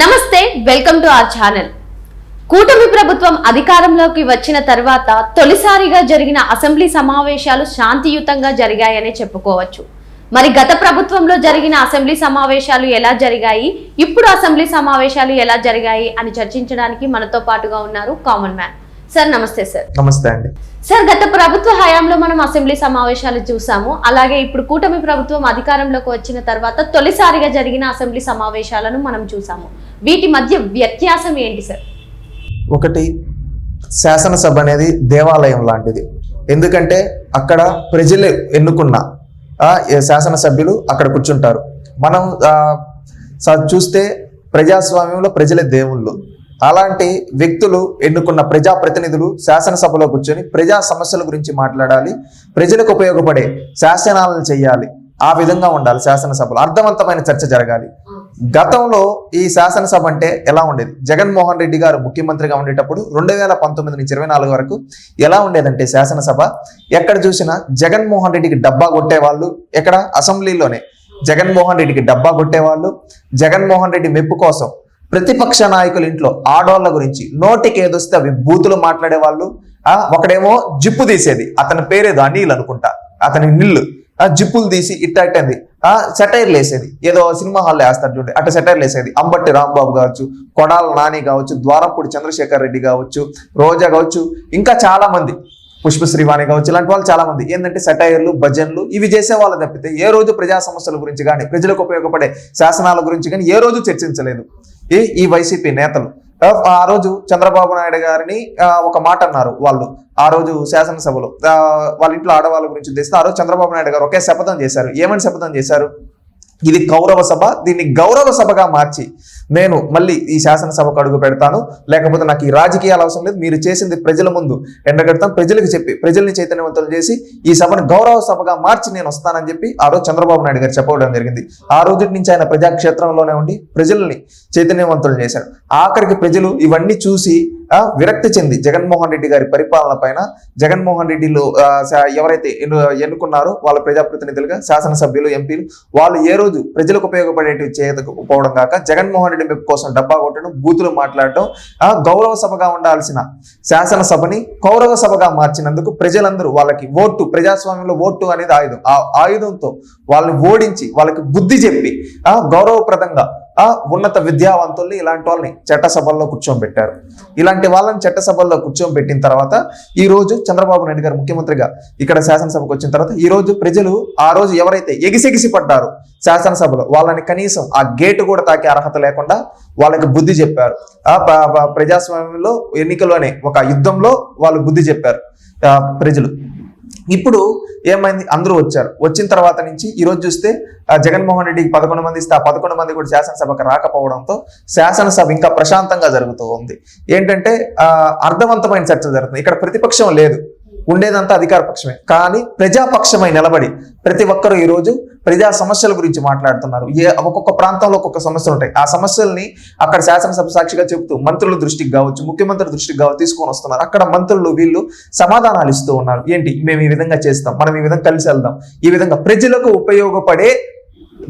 నమస్తే welcome to our channel. కూటమి ప్రభుత్వం అధికారంలోకి వచ్చిన తర్వాత తొలిసారిగా జరిగిన అసెంబ్లీ సమావేశాలు శాంతియుతంగా జరిగాయనే చెప్పుకోవచ్చు. మరి గత ప్రభుత్వంలో జరిగిన అసెంబ్లీ సమావేశాలు ఎలా జరిగాయి? ఇప్పుడు అసెంబ్లీ సమావేశాలు ఎలా జరిగాయి అని చర్చించడానికి మనతో పాటుగా ఉన్నారు కామన్ మ్యాన్. సార్ నమస్తే సార్. నమస్తే అండి. సార్ గత ప్రభుత్వ హయాంలో మనం అసెంబ్లీ సమావేశాలు చూసాము. అలాగే ఇప్పుడు కూటమి ప్రభుత్వం అధికారంలోకి వచ్చిన తర్వాత తొలిసారిగా జరిగిన అసెంబ్లీ సమావేశాలను మనం చూసాము. వీటి మధ్య వ్యత్యాసం ఏంటి సార్? ఒకటి శాసనసభ అనేది దేవాలయం లాంటిది. ఎందుకంటే అక్కడ ప్రజలు ఎన్నుకున్న శాసనసభ్యులు అక్కడ కూర్చుంటారు. మనం చూస్తే ప్రజాస్వామ్యంలో ప్రజలే దేవుళ్ళు. అలాంటి వ్యక్తులు ఎన్నుకున్న ప్రజాప్రతినిధులు శాసనసభలో కూర్చొని ప్రజా సమస్యల గురించి మాట్లాడాలి ప్రజలకు ఉపయోగపడే శాసనాలను చేయాలి ఆ విధంగా ఉండాలి శాసనసభలో. అర్థవంతమైన చర్చ జరగాలి. గతంలో ఈ శాసనసభ అంటే ఎలా ఉండేది? జగన్మోహన్ రెడ్డి గారు ముఖ్యమంత్రిగా ఉండేటప్పుడు రెండు వేల పంతొమ్మిది నుంచి ఇరవై నాలుగు వరకు ఎలా ఉండేదంటే శాసనసభ? ఎక్కడ చూసినా జగన్మోహన్ రెడ్డికి డబ్బా కొట్టేవాళ్ళు ఎక్కడ? అసెంబ్లీలోనే. జగన్మోహన్ రెడ్డికి డబ్బా కొట్టేవాళ్ళు. జగన్మోహన్ రెడ్డి మెప్పు కోసం ప్రతిపక్ష నాయకుల ఇంట్లో ఆడోళ్ళ గురించి నోటికి ఏదొస్తే అవి బూతులు మాట్లాడేవాళ్ళు. ఆ ఒకడేమో జిప్పు తీసేది. అతని పేరేదో అనిల్ అనుకుంటా. అతని నిల్లు. ఆ జిప్పులు తీసి ఇట్ట అట్టంది ఆ సెటైర్లు వేసేది. ఏదో సినిమా హాల్లో వేస్తారు చూడండి. అట్ట సెటైర్లు వేసేది. అంబట్టి రాంబాబు కావచ్చు కొడాల నాని కావచ్చు ద్వారంపూడి చంద్రశేఖర్ రెడ్డి కావచ్చు రోజా కావచ్చు ఇంకా చాలా మంది. పుష్పశ్రీవాణి కావచ్చు ఇలాంటి వాళ్ళు చాలా మంది. ఏంటంటే సెటైర్లు భజన్లు ఇవి చేసే వాళ్ళు తప్పితే ఏ రోజు ప్రజా సమస్యల గురించి కానీ ప్రజలకు ఉపయోగపడే శాసనాల గురించి కానీ ఏ రోజు చర్చించలేదు. ఈ ఈ వైసీపీ నేతలు. ఆ, రోజు చంద్రబాబు నాయుడు గారిని ఆ, ఒక మాట అన్నారు వాళ్ళు. ఆ రోజు శాసనసభలో. వాళ్ళ ఇంట్లో ఆడవాళ్ళ గురించి ఉద్దేశిస్తే ఆ రోజు చంద్రబాబు నాయుడు గారు ఒకే శపథం చేశారు. ఏమని శపథం చేశారు? ఇది కౌరవ సభ దీన్ని గౌరవ సభగా మార్చి నేను మళ్ళీ ఈ శాసనసభకు అడుగు పెడతాను. లేకపోతే నాకు ఈ రాజకీయాలు అవసరం లేదు. మీరు చేసింది ప్రజల ముందు ఎండగడతాం. ప్రజలకు చెప్పి ప్రజల్ని చైతన్యవంతులు చేసి ఈ సభను గౌరవ సభగా మార్చి నేను వస్తానని చెప్పి ఆ రోజు చంద్రబాబు నాయుడు గారు చెప్పడం జరిగింది. ఆ రోజు నుంచి ఆయన ప్రజాక్షేత్రంలోనే ఉండి ప్రజల్ని చైతన్యవంతులు చేశారు. ఆఖరికి ప్రజలు ఇవన్నీ చూసి విరక్తి చెంది జగన్మోహన్ రెడ్డి గారి పరిపాలన పైన జగన్మోహన్ రెడ్డిలో ఎవరైతే ఎన్ను ఎన్నుకున్నారో వాళ్ళ ప్రజాప్రతినిధులుగా శాసనసభ్యులు ఎంపీలు వాళ్ళు ఏ రోజు ప్రజలకు ఉపయోగపడేటివి చేయకపోవడం కాక జగన్మోహన్ రెడ్డి మెప్పు కోసం డబ్బా కొట్టడం బూతులు మాట్లాడటం గౌరవ సభగా ఉండాల్సిన శాసనసభని కౌరవ సభగా మార్చినందుకు ప్రజలందరూ వాళ్ళకి ఓటు ప్రజాస్వామ్యంలో ఓటు అనేది ఆయుధం. ఆ ఆయుధంతో వాళ్ళని ఓడించి వాళ్ళకి బుద్ధి చెప్పి గౌరవప్రదంగా ఉన్నత విద్యావంతుల్ని ఇలాంటి వాళ్ళని చట్టసభల్లో కూర్చోబెట్టారు. ఇలాంటి వాళ్ళని చట్టసభల్లో కూర్చోబెట్టిన తర్వాత ఈ రోజు చంద్రబాబు నాయుడు గారు ముఖ్యమంత్రిగా ఇక్కడ శాసనసభకు వచ్చిన తర్వాత ఈ రోజు ప్రజలు ఆ రోజు ఎవరైతే ఎగిసెగిసి పడ్డారు శాసనసభలో వాళ్ళని కనీసం ఆ గేటు కూడా తాకే అర్హత లేకుండా వాళ్ళకి బుద్ధి చెప్పారు. ఆ ప్రజాస్వామ్యంలో ఎన్నికలోనే ఒక యుద్ధంలో వాళ్ళు బుద్ధి చెప్పారు. ప్రజలు ఇప్పుడు ఏమైంది? అందరూ వచ్చారు. వచ్చిన తర్వాత నుంచి ఈ రోజు చూస్తే జగన్మోహన్ రెడ్డికి పదకొండు మంది ఇస్తే ఆ పదకొండు మంది కూడా శాసనసభకు రాకపోవడంతో శాసనసభ ఇంకా ప్రశాంతంగా జరుగుతూ ఉంది. ఏంటంటే అర్థవంతమైన చర్చ జరుగుతుంది. ఇక్కడ ప్రతిపక్షం లేదు. ఉండేదంతా అధికార పక్షమే. కానీ ప్రజాపక్షమై నిలబడి ప్రతి ఒక్కరూ ఈరోజు ప్రజా సమస్యల గురించి మాట్లాడుతున్నారు. ఏ ఒక్కొక్క ప్రాంతంలో ఒక్కొక్క సమస్యలు ఉంటాయి. ఆ సమస్యల్ని అక్కడ శాసనసభ సాక్షిగా చెబుతూ మంత్రుల దృష్టికి కావచ్చు ముఖ్యమంత్రి దృష్టికి కావచ్చు తీసుకొని వస్తున్నారు. అక్కడ మంత్రులు వీళ్ళు సమాధానాలు ఇస్తూ ఉన్నారు. ఏంటి? మేము ఈ విధంగా చేస్తాం. మనం ఈ విధంగా కలిసి వెళ్దాం. ఈ విధంగా ప్రజలకు ఉపయోగపడే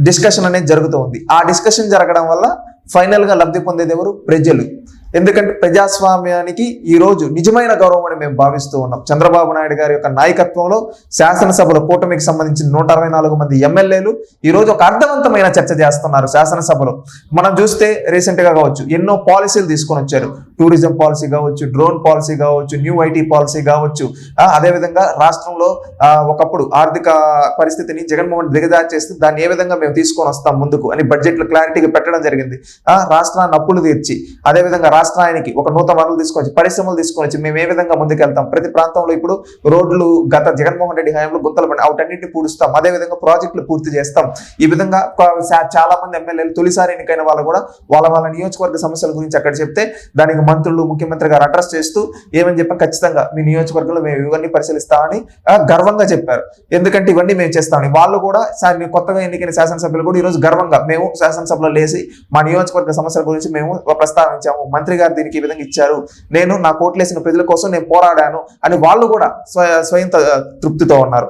డిస్కషన్ అనేది జరుగుతూ ఉంది. ఆ డిస్కషన్ జరగడం వల్ల ఫైనల్గా లబ్ధి పొందేది ఎవరు? ప్రజలు. ఎందుకంటే ప్రజాస్వామ్యానికి ఈ రోజు నిజమైన గౌరవం అని మేము భావిస్తూ ఉన్నాం. చంద్రబాబు నాయుడు గారి యొక్క నాయకత్వంలో శాసనసభలో కూటమికి సంబంధించిన నూట అరవై నాలుగు మంది ఎమ్మెల్యేలు ఈ రోజు ఒక అర్థవంతమైన చర్చ చేస్తున్నారు శాసనసభలో. మనం చూస్తే రీసెంట్గా కావచ్చు ఎన్నో పాలసీలు తీసుకొని వచ్చారు. టూరిజం పాలసీ కావచ్చు డ్రోన్ పాలసీ కావచ్చు న్యూ ఐటీ పాలసీ కావచ్చు. ఆ, అదేవిధంగా రాష్ట్రంలో ఆ, ఒకప్పుడు ఆర్థిక పరిస్థితిని జగన్మోహన్ దిగజారి చేస్తే దాన్ని ఏ విధంగా మేము తీసుకొని వస్తాం ముందుకు అని బడ్జెట్లో క్లారిటీగా పెట్టడం జరిగింది. ఆ రాష్ట్రాన్ని అప్పులు తీర్చి అదేవిధంగా రాష్ట్రానికి ఒక నూతన వనరులు తీసుకొచ్చి పరిశ్రమలు తీసుకొచ్చి మేము ఏ విధంగా ముందుకెళ్తాం? ప్రతి ప్రాంతంలో ఇప్పుడు రోడ్లు గత జగన్మోహన్ రెడ్డి హయాంలో గుంతలు పడి వాటన్నింటినీ పూడుస్తాం. అదే విధంగా ప్రాజెక్టులు పూర్తి చేస్తాం. ఈ విధంగా చాలా మంది ఎమ్మెల్యేలు తొలిసారి ఎన్నికైన వాళ్ళు కూడా వాళ్ళ వాళ్ళ నియోజకవర్గ సమస్యల గురించి అక్కడ చెప్తే దానికి మంత్రులు ముఖ్యమంత్రి గారు అడ్రస్ చేస్తూ ఏమని చెప్పి ఖచ్చితంగా మీ నియోజకవర్గంలో మేము ఇవన్నీ పరిశీలిస్తామని గర్వంగా చెప్పారు. ఎందుకంటే ఇవన్నీ మేము చేస్తామని వాళ్ళు కూడా సార్ మీ కొత్తగా ఎన్నికైన శాసనసభ్యులు కూడా ఈ రోజు గర్వంగా మేము శాసనసభలో లేసి మా నియోజకవర్గ సమస్యల గురించి మేము ప్రస్తావించాము. మంత్రి గారు దీనికి ఈ విధంగా ఇచ్చారు. నేను నా కోట్లేసిన ప్రజల కోసం నేను పోరాడాను అని వాళ్ళు కూడా స్వయం తృప్తితో ఉన్నారు.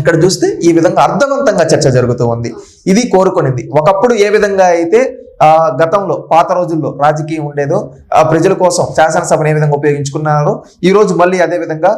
ఇక్కడ చూస్తే ఈ విధంగా అర్థవంతంగా చర్చ జరుగుతూ ఉంది. ఇది కోరుకునేది. ఒకప్పుడు ఏ విధంగా అయితే గతంలో పాత రోజుల్లో రాజకీయం ఉండేదో ప్రజల కోసం శాసనసభను ఏ విధంగా ఉపయోగించుకున్నారో? ఈ రోజు మళ్ళీ అదే విధంగా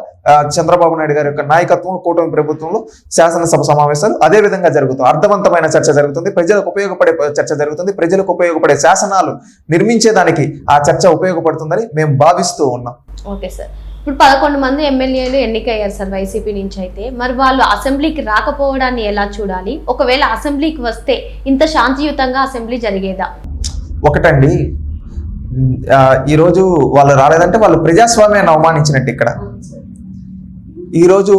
చంద్రబాబు నాయుడు గారి యొక్క నాయకత్వంలో కూటమి ప్రభుత్వంలో శాసనసభ సమావేశాలు అదే విధంగా జరుగుతుంది అర్థవంతమైన చర్చ జరుగుతుంది. ప్రజలకు ఉపయోగపడే చర్చ జరుగుతుంది. ప్రజలకు ఉపయోగపడే శాసనాలు నిర్మించేదానికి ఆ చర్చ ఉపయోగపడుతుందని మేము భావిస్తూ ఉన్నాం. Okay sir. ఇప్పుడు పదకొండు మంది ఎమ్మెల్యేలు ఎన్నికయ్యారు సార్ వైసీపీ నుంచి అయితే. మరి వాళ్ళు అసెంబ్లీకి రాకపోవడాన్ని ఎలా చూడాలి? ఒకవేళ అసెంబ్లీకి వస్తే ఇంత శాంతియుతంగా అసెంబ్లీ జరిగేదా? ఒకటండి ఈరోజు వాళ్ళు రాలేదంటే వాళ్ళు ప్రజాస్వామ్యాన్ని అవమానించినట్టు ఇక్కడ. ఈరోజు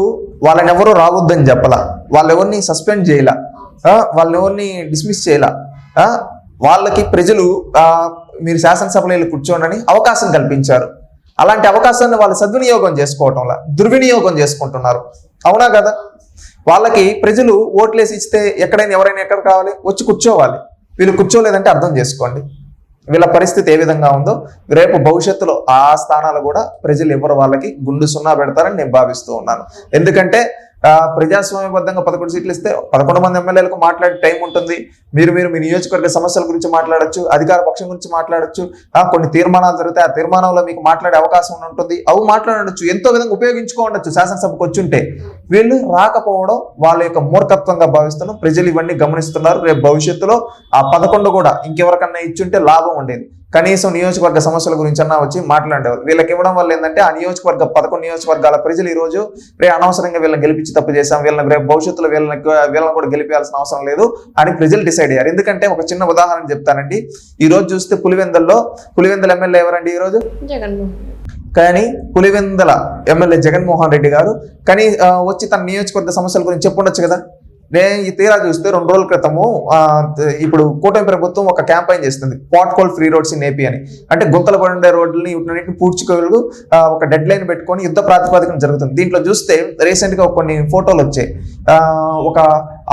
వాళ్ళని ఎవరు రావద్దని చెప్పలా. వాళ్ళు ఎవరిని సస్పెండ్ చేయలా? ఎవరిని డిస్మిస్ చేయలా? వాళ్ళకి ప్రజలు మీరు శాసనసభలో కూర్చోండి అవకాశం కల్పించారు. అలాంటి అవకాశాన్ని వాళ్ళు సద్వినియోగం చేసుకోవటంలా దుర్వినియోగం చేసుకుంటున్నారు. అవునా కదా? వాళ్ళకి ప్రజలు ఓట్లేసి ఇస్తే ఎక్కడైనా ఎవరైనా ఎక్కడ కావాలి వచ్చి కూర్చోవాలి. వీళ్ళు కూర్చోలేదంటే అర్థం చేసుకోండి. వీళ్ళ పరిస్థితి ఏ విధంగా ఉందో రేపు భవిష్యత్తులో ఆ స్థానాలు కూడా ప్రజలు ఎవరు వాళ్ళకి గుండు సున్నా పెడతారని నేను భావిస్తూ ఉన్నాను. ఎందుకంటే ప్రజాస్వామ్యబద్ధంగా పదకొండు సీట్లు ఇస్తే పదకొండు మంది ఎమ్మెల్యేలకు మాట్లాడే టైం ఉంటుంది. మీరు మీరు మీ నియోజకవర్గ సమస్యల గురించి మాట్లాడొచ్చు అధికార పక్షం గురించి మాట్లాడొచ్చు. కొన్ని తీర్మానాలు జరిగితే ఆ తీర్మానంలో మీకు మాట్లాడే అవకాశం ఉంటుంది. అవి మాట్లాడచ్చు. ఎంతో విధంగా ఉపయోగించుకోవచ్చు శాసనసభకు వచ్చుంటే. వీళ్ళు రాకపోవడం వాళ్ళ యొక్క మూర్ఖత్వంగా భావిస్తున్నాం. ప్రజలు ఇవన్నీ గమనిస్తున్నారు. రేపు భవిష్యత్తులో ఆ పదకొండు కూడా ఇంకెవరికన్నా ఇచ్చుంటే లాభం ఉండేది. కనీసం నియోజకవర్గ సమస్యల గురించి అన్నా వచ్చి మాట్లాడేవారు వీళ్ళకి ఇవ్వడం వల్ల ఏంటంటే ఆ నియోజకవర్గ పదకొండు నియోజకవర్గాల ప్రజలు ఈ రోజు రే అనవసరంగా వీళ్ళని గెలిపించి తప్పు చేశాం వీళ్ళని రేపు భవిష్యత్తులో వీళ్ళని వీళ్ళని కూడా గెలిపించాల్సిన అవసరం లేదు అని ప్రజలు డిసైడ్ అయ్యారు. ఎందుకంటే ఒక చిన్న ఉదాహరణ చెప్తానండి. ఈ రోజు చూస్తే పులివెందల్లో పులివెందల ఎమ్మెల్యే ఎవరండి ఈ రోజు జగన్మోహన్ కానీ పులివెందల ఎమ్మెల్యే జగన్మోహన్ రెడ్డి గారు. కానీ వచ్చి తన నియోజకవర్గ సమస్యల గురించి చెప్పుండొచ్చు కదా? నేను ఈ తీరా చూస్తే రెండు రోజుల క్రితము ఇప్పుడు కూటమి ప్రభుత్వం ఒక క్యాంపెయిన్ చేస్తుంది pothole free roads in AP అని. అంటే గుంతలు పడుండే రోడ్లని వీటిని పూడ్చుకోగలు ఒక డెడ్ లైన్ పెట్టుకొని యుద్ధ ప్రాతిపదికన జరుగుతుంది. దీంట్లో చూస్తే రీసెంట్గా కొన్ని ఫోటోలు వచ్చాయి. ఒక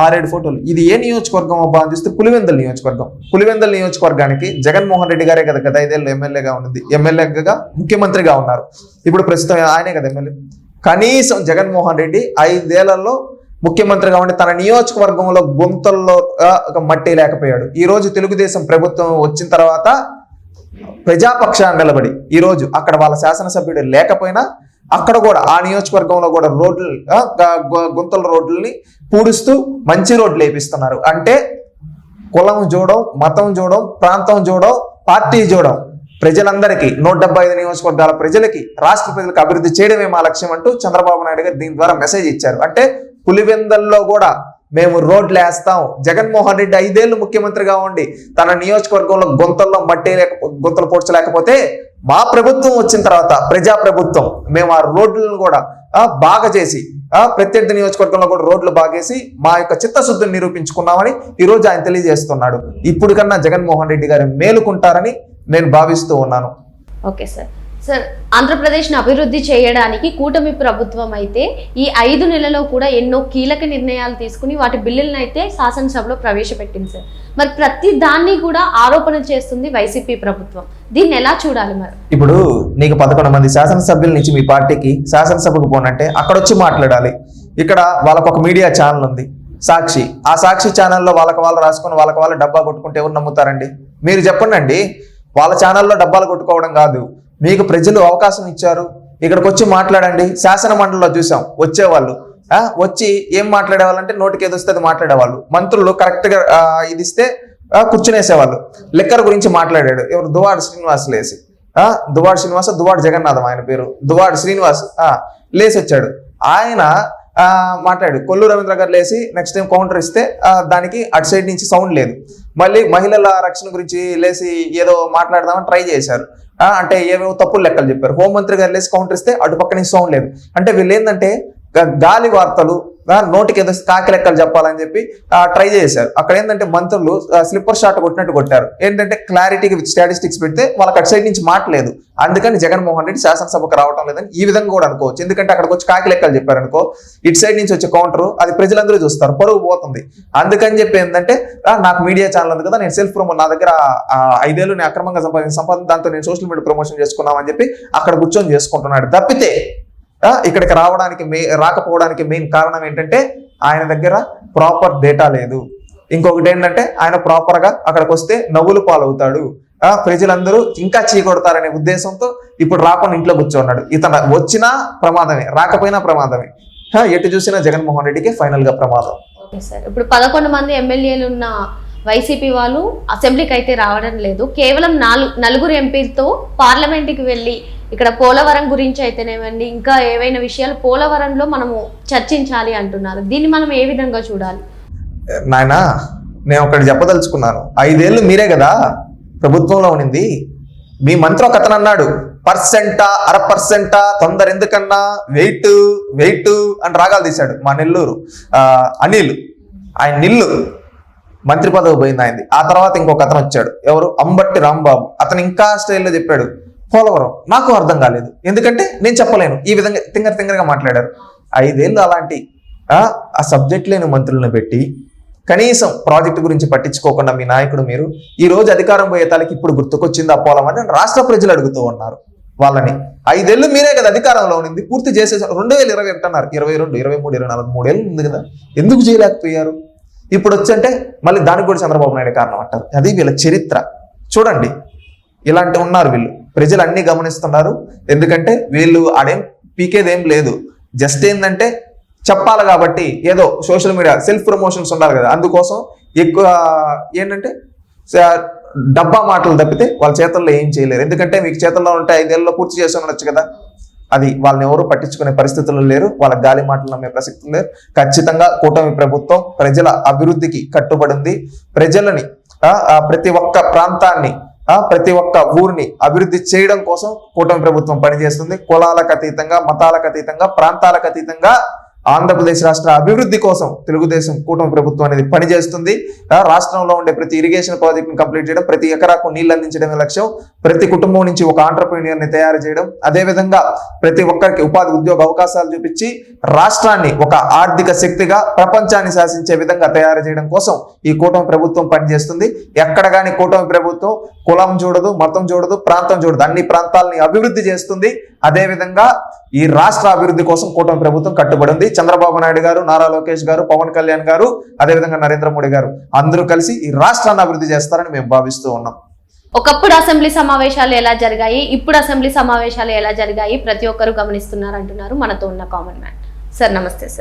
ఆరేడు ఫోటోలు. ఇది ఏ నియోజకవర్గం అబ్బా అని చూస్తే పులివెందుల నియోజకవర్గం. పులివెందుల నియోజకవర్గానికి జగన్మోహన్ రెడ్డి గారే కదా గత ఐదేళ్ళు ఎమ్మెల్యేగా ఉన్నది ఎమ్మెల్యేగా ముఖ్యమంత్రిగా ఉన్నారు. ఇప్పుడు ప్రస్తుతం ఆయనే కదా ఎమ్మెల్యే. కనీసం జగన్మోహన్ రెడ్డి ఐదేళ్ళలో ముఖ్యమంత్రిగా ఉండి తన నియోజకవర్గంలో గుంతల్లో మట్టి లేకపోయాడు. ఈ రోజు తెలుగుదేశం ప్రభుత్వం వచ్చిన తర్వాత ప్రజాపక్షాన్ని నిలబడి ఈ రోజు అక్కడ వాళ్ళ శాసనసభ్యుడు లేకపోయినా అక్కడ కూడా ఆ నియోజకవర్గంలో కూడా రోడ్లు గుంతల రోడ్లని పూడుస్తూ మంచి రోడ్లు వేపిస్తున్నారు. అంటే కులం చూడడం మతం చూడడం ప్రాంతం చూడడం పార్టీ చూడడం ప్రజలందరికీ నూట డెబ్బై ఐదు నియోజకవర్గాల ప్రజలకి రాష్ట్ర ప్రజలకు అభివృద్ధి చేయడమే మా లక్ష్యం అంటూ చంద్రబాబు నాయుడు గారు దీని ద్వారా మెసేజ్ ఇచ్చారు. అంటే పులివెందల్లో కూడా మేము రోడ్లు వేస్తాం జగన్మోహన్ రెడ్డి ఐదేళ్ళు ముఖ్యమంత్రిగా ఉండి తన నియోజకవర్గంలో గుంతల్లో మట్టి లేక గుంతలు పోడ్చలేకపోతే మా ప్రభుత్వం వచ్చిన తర్వాత ప్రజా ప్రభుత్వం మేము ఆ రోడ్లను కూడా బాగా చేసి ప్రత్యర్థి నియోజకవర్గంలో కూడా రోడ్లు బాగేసి మా యొక్క చిత్తశుద్ధిని నిరూపించుకున్నామని ఈ రోజు ఆయన తెలియజేస్తున్నాడు. ఇప్పుడు కన్నా జగన్మోహన్ రెడ్డి గారు మేలుకుంటారని నేను భావిస్తూ ఉన్నాను. Okay sir. సార్ ఆంధ్రప్రదేశ్ను అభివృద్ధి చేయడానికి కూటమి ప్రభుత్వం అయితే ఈ ఐదు నెలలో కూడా ఎన్నో కీలక నిర్ణయాలు తీసుకుని వాటి బిల్లులను అయితే శాసనసభలో ప్రవేశపెట్టింది సార్. మరి ప్రతి దాన్ని కూడా ఆరోపణ చేస్తుంది వైసీపీ ప్రభుత్వం. దీన్ని ఎలా చూడాలి మరి? ఇప్పుడు నీకు పదకొండు మంది శాసనసభ్యుల నుంచి మీ పార్టీకి శాసనసభకు పోనంటే అక్కడ వచ్చి మాట్లాడాలి. ఇక్కడ వాళ్ళకు ఒక మీడియా ఛానల్ ఉంది సాక్షి. ఆ సాక్షి ఛానల్లో వాళ్ళకి వాళ్ళు రాసుకొని వాళ్ళకి వాళ్ళు డబ్బా కొట్టుకుంటే ఎవరు నమ్ముతారండి? మీరు చెప్పండి వాళ్ళ ఛానల్లో డబ్బాలు కొట్టుకోవడం కాదు. మీకు ప్రజలు అవకాశం ఇచ్చారు. ఇక్కడికి వచ్చి మాట్లాడండి. శాసన మండలిలో చూసాం. వచ్చేవాళ్ళు. వచ్చి ఏం మాట్లాడేవాళ్ళంటే నోటికి ఏది వస్తే అది మాట్లాడేవాళ్ళు. మంత్రులు కరెక్ట్గా ఇది ఇస్తే కూర్చునేసేవాళ్ళు. లెక్కర్ గురించి మాట్లాడాడు. ఎవరు? దువాడు శ్రీనివాస్ లేసి. ఆ దువాడు శ్రీనివాస దువాడు జగన్నాథం ఆయన పేరు. దువాడు శ్రీనివాస్ ఆ లేసి వచ్చాడు ఆయన మాట్లాడు కొల్లు రవీంద్ర గారు లేసి నెక్స్ట్ టైం కౌంటర్ ఇస్తే దానికి అటు సైడ్ నుంచి సౌండ్ లేదు. మళ్ళీ మహిళల రక్షణ గురించి లేసి ఏదో మాట్లాడదామని ట్రై చేశారు. అంటే ఏవేవో తప్పులు లెక్కలు చెప్పారు. హోంమంత్రి గారు లేసి కౌంటర్ ఇస్తే అటు పక్క నుంచి సౌండ్ లేదు. అంటే వీళ్ళు ఏంటంటే గ- గాలి వార్తలు నోటికి ఏదో కాకి లెక్కలు చెప్పాలని చెప్పి ట్రై చేశారు. అక్కడ ఏంటంటే మంత్రులు స్లిప్పర్ షాట్ కొట్టినట్టు కొట్టారు. ఏంటంటే క్లారిటీకి స్టాటిస్టిక్స్ పెడితే వాళ్ళకి అటు సైడ్ నుంచి మాట్లేదు అందుకని జగన్మోహన్ రెడ్డి శాసనసభకు రావటం లేదని ఈ విధంగా కూడా అనుకోవచ్చు. ఎందుకంటే అక్కడికి వచ్చి కాకి లెక్కలు చెప్పారు అనుకో ఇటు సైడ్ నుంచి వచ్చే కౌంటర్ అది ప్రజలందరూ చూస్తారు పరువు పోతుంది. అందుకని చెప్పి ఏంటంటే నాకు మీడియా ఛానల్ ఉంది కదా నేను సెల్ఫ్ ప్రమోట్ నా దగ్గర ఐదేళ్ళు నేను అక్రమంగా సంపాదించిన సంపాదన దాంతో నేను సోషల్ మీడియా ప్రమోషన్ చేసుకున్నామని చెప్పి అక్కడ కూర్చొని చేసుకుంటున్నాడు. తప్పితే ఇక్కడికి రావడానికి మే రాకపోవడానికి మెయిన్ కారణం ఏంటంటే ఆయన దగ్గర ప్రాపర్ డేటా లేదు. ఇంకొకటి ఏంటంటే ఆయన ప్రాపర్గా అక్కడికి వస్తే నవ్వులు పాలవుతాడు. ఆ ప్రజలందరూ ఇంకా చీకొడతారనే ఉద్దేశంతో ఇప్పుడు రాకుండా ఇంట్లో కూర్చోన్నాడు. ఇతను వచ్చినా ప్రమాదమే రాకపోయినా ప్రమాదమే. ఎటు చూసినా జగన్మోహన్ రెడ్డికి ఫైనల్గా ప్రమాదం. Okay sir. ఇప్పుడు పదకొండు మంది ఎమ్మెల్యేలు ఉన్న వైసీపీ వాళ్ళు అసెంబ్లీకి అయితే రావడం లేదు. కేవలం నాలుగు నలుగురు ఎంపీలతో పార్లమెంట్కి వెళ్ళి ఇక్కడ పోలవరం గురించి అయితేనేమండి ఇంకా ఏవైనా విషయాలు పోలవరంలో మనము చర్చించాలి అంటున్నారు. దీన్ని మనం ఏ విధంగా చూడాలి? నాయనా నేను ఒకటి చెప్పదలుచుకున్నాను. ఐదేళ్ళు మీరే కదా ప్రభుత్వంలో ఉన్నింది. మీ మంత్రి ఒక అతను అన్నాడు పర్సెంటా అర పర్సెంటా తొందర ఎందుకన్నా వెయిట్ వెయిట్ అని రాగాలు తీశాడు మా నెల్లూరు. అనిల్ ఆయన నిల్లు మంత్రి పదవి పోయింది ఆయనది. ఆ తర్వాత ఇంకొక అతను వచ్చాడు. ఎవరు? అంబట్టి రాంబాబు. అతను ఇంకా స్టైల్లో చెప్పాడు పోలవరం నాకు అర్థం కాలేదు. ఎందుకంటే నేను చెప్పలేను. ఈ విధంగా తింగర తింగరగా మాట్లాడారు. ఐదేళ్ళు అలాంటి ఆ సబ్జెక్ట్ లేని మంత్రులను పెట్టి కనీసం ప్రాజెక్టు గురించి పట్టించుకోకుండా మీ నాయకుడు మీరు ఈ రోజు అధికారం పోయే తాలకి ఇప్పుడు గుర్తుకొచ్చింది ఆ పోలం అని రాష్ట్ర ప్రజలు అడుగుతూ ఉన్నారు. వాళ్ళని ఐదేళ్ళు మీరే కదా అధికారంలో ఉండింది. పూర్తి చేసేసారు రెండు వేల ఇరవై ఒకటి అన్నారు. ఇరవై రెండు ఇరవై మూడు ఇరవై నాలుగు మూడేళ్ళు ఉంది కదా. ఎందుకు చేయలేకపోయారు? ఇప్పుడు వచ్చంటే మళ్ళీ దానికి కూడా చంద్రబాబు నాయుడు కారణం అంటారు. అది వీళ్ళ చరిత్ర. చూడండి. ఇలాంటి ఉన్నారు వీళ్ళు. ప్రజలు అన్ని గమనిస్తున్నారు. ఎందుకంటే వీళ్ళు ఆడేం పీకేదేం లేదు. జస్ట్ ఏంటంటే చెప్పాలి కాబట్టి ఏదో సోషల్ మీడియా సెల్ఫ్ ప్రమోషన్స్ ఉండాలి కదా. అందుకోసం ఎక్కువ ఏంటంటే డబ్బా మాటలు తప్పితే వాళ్ళ చేతుల్లో ఏం చేయలేరు. ఎందుకంటే మీకు చేతుల్లో ఉంటే ఐదేళ్ళలో పూర్తి చేసి ఉండొచ్చు కదా. అది వాళ్ళని ఎవరు పట్టించుకునే పరిస్థితుల్లో లేరు. వాళ్ళ గాలి మాటలు నమ్మే ప్రసక్తులు లేరు. ఖచ్చితంగా కూటమి ప్రభుత్వం ప్రజల అభివృద్ధికి కట్టుబడింది ప్రజలని ప్రతి ఒక్క ప్రాంతాన్ని ప్రతి ఒక్క ఊరిని అభివృద్ధి చేయడం కోసం కూటమి ప్రభుత్వం పనిచేస్తుంది. కులాలకు అతీతంగా మతాలకు అతీతంగా ప్రాంతాలకు అతీతంగా ఆంధ్రప్రదేశ్ రాష్ట్ర అభివృద్ధి కోసం తెలుగుదేశం కూటమి ప్రభుత్వం అనేది పనిచేస్తుంది. రాష్ట్రంలో ఉండే ప్రతి ఇరిగేషన్ ప్రాజెక్ట్ని కంప్లీట్ చేయడం ప్రతి ఎకరాకు నీళ్ళు అందించడమే లక్ష్యం. ప్రతి కుటుంబం నుంచి ఒక ఆంటర్ప్రీనియర్ని తయారు చేయడం అదే విధంగా ప్రతి ఒక్కరికి ఉపాధి ఉద్యోగ అవకాశాలు చూపించి రాష్ట్రాన్ని ఒక ఆర్థిక శక్తిగా ప్రపంచాన్ని శాసించే విధంగా తయారు చేయడం కోసం ఈ కూటమి ప్రభుత్వం పనిచేస్తుంది. ఎక్కడ కానీ కూటమి ప్రభుత్వం కులం చూడదు మతం చూడదు ప్రాంతం చూడదు అన్ని ప్రాంతాలని అభివృద్ధి చేస్తుంది. అదేవిధంగా ఈ రాష్ట్ర అభివృద్ధి కోసం కూటమి ప్రభుత్వం కట్టుబడి ఉంది చంద్రబాబు నాయుడు గారు నారా లోకేష్ గారు పవన్ కళ్యాణ్ గారు అదేవిధంగా నరేంద్ర మోడీ గారు అందరూ కలిసి ఈ రాష్ట్రాన్ని అభివృద్ధి చేస్తారని మేము భావిస్తూ ఉన్నాం. ఒకప్పుడు అసెంబ్లీ సమావేశాలు ఎలా జరిగాయి ఇప్పుడు అసెంబ్లీ సమావేశాలు ఎలా జరిగాయి ప్రతి ఒక్కరు గమనిస్తున్నారు అంటున్నారు మనతో ఉన్న కామన్ మ్యాన్. సార్ నమస్తే సార్.